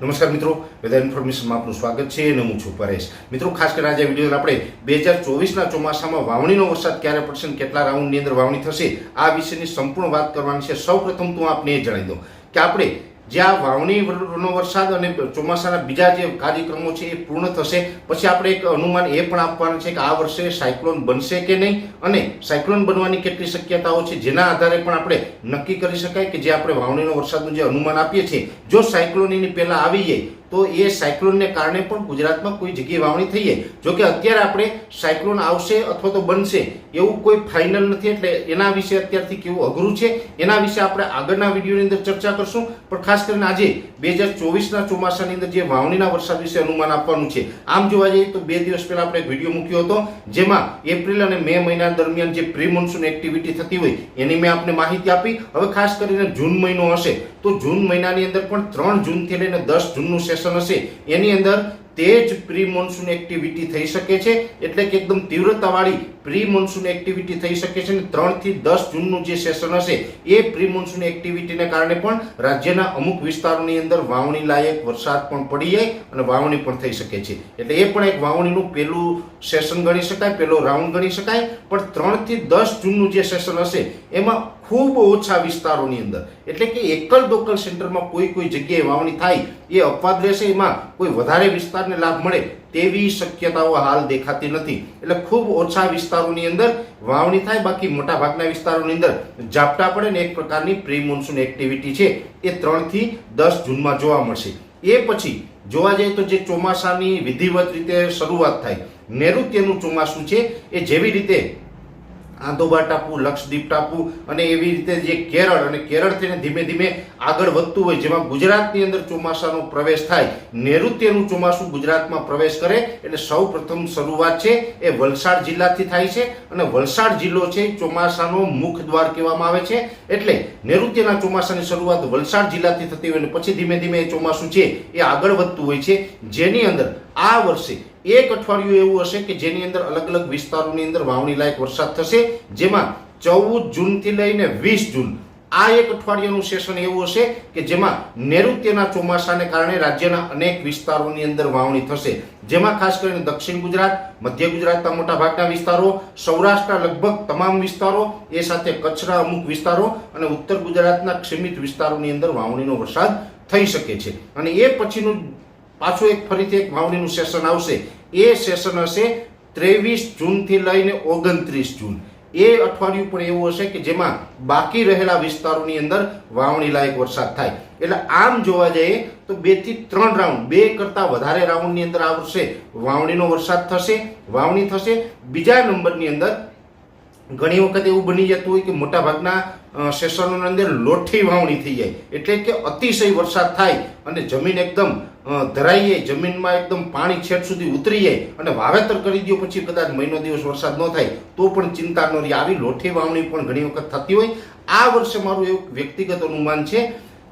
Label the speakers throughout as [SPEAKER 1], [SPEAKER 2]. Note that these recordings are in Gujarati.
[SPEAKER 1] નમસ્કાર મિત્રો, વેધર ઇન્ફોર્મેશનમાં આપનું સ્વાગત છે અને હું છું પરેશ. મિત્રો, ખાસ કરીને આજે વીડિયો આપણે બે હજાર ચોવીસના ચોમાસામાં વાવણીનો વરસાદ ક્યારે પડશે અને કેટલા રાઉન્ડની અંદર વાવણી થશે, આ વિશેની સંપૂર્ણ વાત કરવાની છે. સૌ પ્રથમ તો આપને એ જણાવી દઉં કે આપણે જે આ વાવણીનો વરસાદ અને ચોમાસાના બીજા જે કાર્યક્રમો છે એ પૂર્ણ થશે. પછી આપણે એક અનુમાન એ પણ આપવાનું છે કે આ વર્ષે સાયક્લોન બનશે કે નહીં? અને સાયક્લોન બનવાની કેટલી શક્યતાઓ છે જેના આધારે પણ આપણે નક્કી કરી શકાય કે જે આપણે વાવણીનો વરસાદનું જે અનુમાન આપીએ છીએ, જો સાયક્લોન પહેલાં પહેલા આવી જાય તો એ સાયક્લોનને કારણે પણ ગુજરાતમાં કોઈ જગ્યાએ વાવણી થઈ જાય. જો કે અત્યારે આપણે સાયક્લોન આવશે અથવા તો બનશે, એવું કોઈ ફાઇનલ નથી. એટલે એના વિશે અત્યારથી કેવું અઘરું છે, એના વિશે આપણે આગળના વિડીયોની અંદર ચર્ચા કરશું. પણ ખાસ કરીને આજે બે હજાર ચોવીસના ચોમાસાની અંદર જે વાવણીના વરસાદ વિશે અનુમાન આપવાનું છે, આમ જોવા જઈએ તો બે દિવસ પહેલાં આપણે વીડિયો મૂક્યો હતો, જેમાં એપ્રિલ અને મે મહિના દરમિયાન જે પ્રી મોન્સૂન એક્ટિવિટી થતી હોય, એની મેં આપને માહિતી આપી. હવે ખાસ કરીને જૂન મહિનો હશે, તો જૂન મહિનાની અંદર પણ ત્રણ જૂનથી લઈને દસ જૂનનું સેશન હશે. એની અંદર તે જ પ્રી મોન્સૂન એક્ટિવિટી થઈ શકે છે. એટલે કે એકદમ તીવ્રતાવાળી પ્રી મોન્સૂન એક્ટિવિટી થઈ શકે છે. અને ત્રણથી દસ જૂનનું જે સેશન હશે, એ પ્રી મોન્સૂન એક્ટિવિટીને કારણે પણ રાજ્યના અમુક વિસ્તારોની અંદર વાવણી લાયક વરસાદ પણ પડી જાય અને વાવણી પણ થઈ શકે છે. એટલે એ પણ એક વાવણીનું પહેલું સેશન ગણી શકાય, પહેલો રાઉન્ડ ગણી શકાય. પણ ત્રણથી દસ જૂનનું જે સેશન હશે, એમાં ખૂબ ઓછા વિસ્તારોની અંદર. એટલે કે એકલ દોકલ સેન્ટરમાં કોઈ કોઈ જગ્યાએ વાવણી થાય, એ અપવાદ રહેશે, એમાં કોઈ વધારે વિસ્તારને લાભ મળે તેવી શક્યતાઓ હાલ દેખાતી નથી. એટલે ખૂબ ઓછા વિસ્તારોની અંદર વાવણી થાય, બાકી મોટા ભાગના વિસ્તારોની અંદર ઝાપટા પડે ને એક પ્રકારની પ્રી મોન્સૂન એક્ટિવિટી છે, એ ત્રણથી દસ જૂનમાં જોવા મળશે. એ પછી જોવા જઈએ તો જે ચોમાસાની વિધિવત રીતે શરૂઆત થાય, નૈઋત્યનું ચોમાસું છે, એ જેવી રીતે આંદોબા ટાપુ, લક્ષદ્વીપ ટાપુ અને એવી રીતે જે કેરળ અને કેરળ થઈને ધીમે ધીમે આગળ વધતું હોય જેમાં ગુજરાતની અંદર ચોમાસાનો પ્રવેશ થાય, નૈઋત્યનું ચોમાસું ગુજરાતમાં પ્રવેશ કરે, એટલે સૌ પ્રથમ શરૂઆત છે એ વલસાડ જિલ્લાથી થાય છે અને વલસાડ જિલ્લો છે ચોમાસાનો મુખ દ્વાર કહેવામાં આવે છે. એટલે નૈઋત્યના ચોમાસાની શરૂઆત વલસાડ જિલ્લાથી થતી હોય અને પછી ધીમે ધીમે એ ચોમાસું છે એ આગળ વધતું હોય છે. જેની અંદર આ વર્ષે એક અઠવાડિયું એવું હશે કે જેની અંદર અલગ અલગ વિસ્તારોની અંદર વાવણી લાયક વરસાદ થશે, જેમાં ચૌદ જૂનથી લઈને વીસ જૂન. આ એક અઠવાડિયાનું સેશન એવું હશે કે જેમાં નૈઋત્યના ચોમાસાને કારણે રાજ્યના અનેક વિસ્તારોની અંદર વાવણી થશે. જેમાં ખાસ કરીને દક્ષિણ ગુજરાત, મધ્ય ગુજરાતના મોટા ભાગના વિસ્તારો, સૌરાષ્ટ્રના લગભગ તમામ વિસ્તારો, એ સાથે કચ્છના અમુક વિસ્તારો અને ઉત્તર ગુજરાતના ક્ષીમિત વિસ્તારોની અંદર વાવણીનો વરસાદ થઈ શકે છે. અને એ પછીનું પાછું એક ફરીથી એક વાવણીનું સેશન આવશે. એ સેશન હશે ત્રેવીસ જૂનથી લઈને ઓગણત્રીસ જૂન. એ અઠવાડિયું પણ એવું હશે કે જેમાં બાકી રહેલા વિસ્તારોની અંદર વાવણી લાયક વરસાદ થાય. એટલે આમ જોવા જઈએ તો બેથી ત્રણ રાઉન્ડ, બે કરતા વધારે રાઉન્ડની અંદર આ વર્ષે વાવણીનો વરસાદ થશે, વાવણી થશે. બીજા નંબરની અંદર ઘણી વખત એવું બની જતું હોય કે મોટા ભાગના સેશનોની અંદર લોઠી વાવણી થઈ જાય. એટલે કે અતિશય વરસાદ થાય અને જમીન એકદમ ધરાઈ જાય. જમીનમાં એકદમ પાણી છેટ સુધી ઉતરી જાય અને વાવેતર કરી દો પછી કદાચ મહિનો દિવસ વરસાદ ન થાય, તો પણ ચિંતા ન રહી. આવી લોઠી વાવણી પણ ઘણી વખત થતી હોય. આ વર્ષે મારું એવું વ્યક્તિગત અનુમાન છે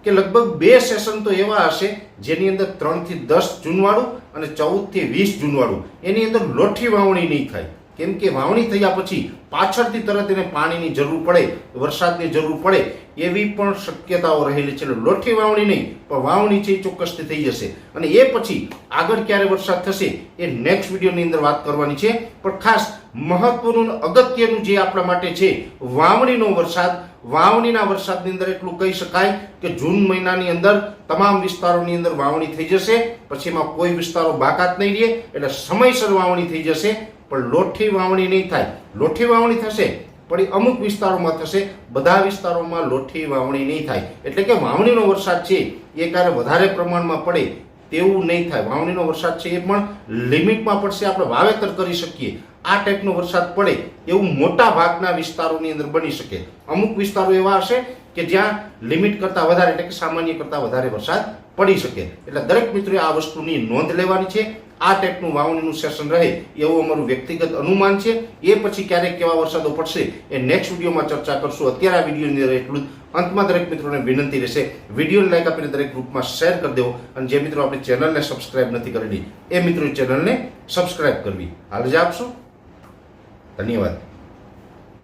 [SPEAKER 1] કે લગભગ બે સેશન તો એવા હશે જેની અંદર ત્રણથી દસ જૂનવાળું અને ચૌદથી વીસ જૂનવાળું. એની અંદર લોઠી વાવણી નહીં થાય. કેમ કે વાવણી થયા પછી પાછળથી તરત એને પાણીની જરૂર પડે, વરસાદની જરૂર પડે, એવી પણ શક્યતાઓ રહેલી છે. લોઠી વાવણી નહીં, પણ વાવણી છે એ ચોક્કસથી થઈ જશે. અને એ પછી આગળ ક્યારે વરસાદ થશે એ નેક્સ્ટ વિડીયોની અંદર વાત કરવાની છે. પણ ખાસ મહત્વનું અગત્યનું જે આપણા માટે છે, વાવણીનો વરસાદ. વાવણીના વરસાદની અંદર એટલું કહી શકાય કે જૂન મહિનાની અંદર તમામ વિસ્તારોની અંદર વાવણી થઈ જશે. પછી એમાં કોઈ વિસ્તારો બાકાત નહીં રહે, એટલે સમયસર વાવણી થઈ જશે. પણ લોઠી વાવણી નહીં થાય. લોઠી વાવણી થશે, પણ એ અમુક વિસ્તારોમાં થશે. બધા વિસ્તારોમાં લોઠી વાવણી નહીં થાય. એટલે કે વાવણીનો વરસાદ છે, એ ક્યારે વધારે પ્રમાણમાં પડે તેવું નહીં થાય. વાવણીનો વરસાદ છે એ પણ લિમિટમાં પડશે, આપણે વાવેતર કરી શકીએ. આ ટાઈપનો વરસાદ પડે એવું મોટા ભાગના વિસ્તારોની અંદર બની શકે. અમુક વિસ્તારો એવા હશે કે જ્યાં લિમિટ કરતાં વધારે, એટલે કે સામાન્ય કરતાં વધારે વરસાદ પડી શકે. એટલે દરેક મિત્રોએ આ વસ્તુની નોંધ લેવાની છે. આ ટાઈપનું વાવણીનું સેશન રહે એવું અમારું વ્યક્તિગત અનુમાન છે. એ પછી ક્યારેક કેવા વરસાદો પડશે એ નેક્સ્ટ વિડીયોમાં ચર્ચા કરશું. અત્યારે આ વિડીયોની અંદર એટલું અંતમાં દરેક મિત્રોને વિનંતી રહેશે, વિડીયોને લાઈક આપીને દરેક ગ્રુપમાં શેર કરી દેવો. અને જે મિત્રો આપણી ચેનલને સબસ્ક્રાઇબ નથી કરેલી, એ મિત્રો ચેનલને સબસ્ક્રાઇબ કરવી. હાલ જ આપશો. ધન્યવાદ.